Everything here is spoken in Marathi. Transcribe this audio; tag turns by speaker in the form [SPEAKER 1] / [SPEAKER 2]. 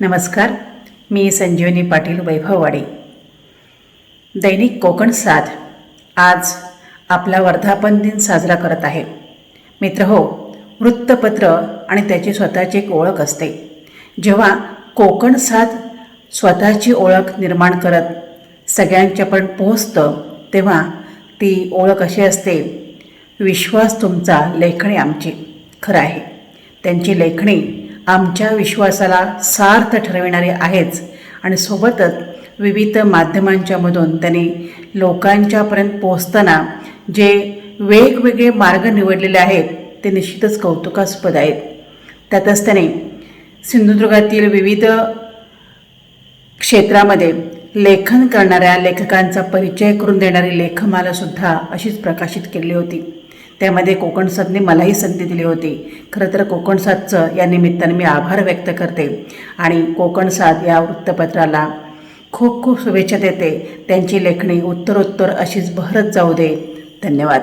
[SPEAKER 1] नमस्कार मी संजीवनी पाटील वैभववाडी. दैनिक कोकण साथ आज आपला वर्धापन दिन साजरा करत आहे. मित्र हो वृत्तपत्र आणि त्याची स्वतःची एक ओळख असते. जेव्हा कोकण साथ स्वतःची ओळख निर्माण करत सगळ्यांच्यापर्यंत पोहोचतं तेव्हा ती ओळख अशी असते विश्वास तुमचा लेखणी आमची. खरं आहे. त्यांची लेखणी आमच्या विश्वासाला सार्थ ठरविणारे आहेच. आणि सोबतच विविध माध्यमांच्यामधून त्यांनी लोकांच्यापर्यंत पोहोचताना जे वेगवेगळे मार्ग निवडलेले आहेत ते निश्चितच कौतुकास्पद आहेत. त्यातच त्याने सिंधुदुर्गातील विविध क्षेत्रामध्ये लेखन करणाऱ्या लेखकांचा परिचय करून देणारी लेखमालासुद्धा अशीच प्रकाशित केली होती. त्यामध्ये कोकण कोकणसादने मलाही संधी दिली होती. खरं तर कोकण साथचं या निमित्ताने मी आभार व्यक्त करते. आणि कोकण साथ या वृत्तपत्राला खूप खूप शुभेच्छा देते. त्यांची लेखणी उत्तरोत्तर अशीच बहरत जाऊ दे. धन्यवाद.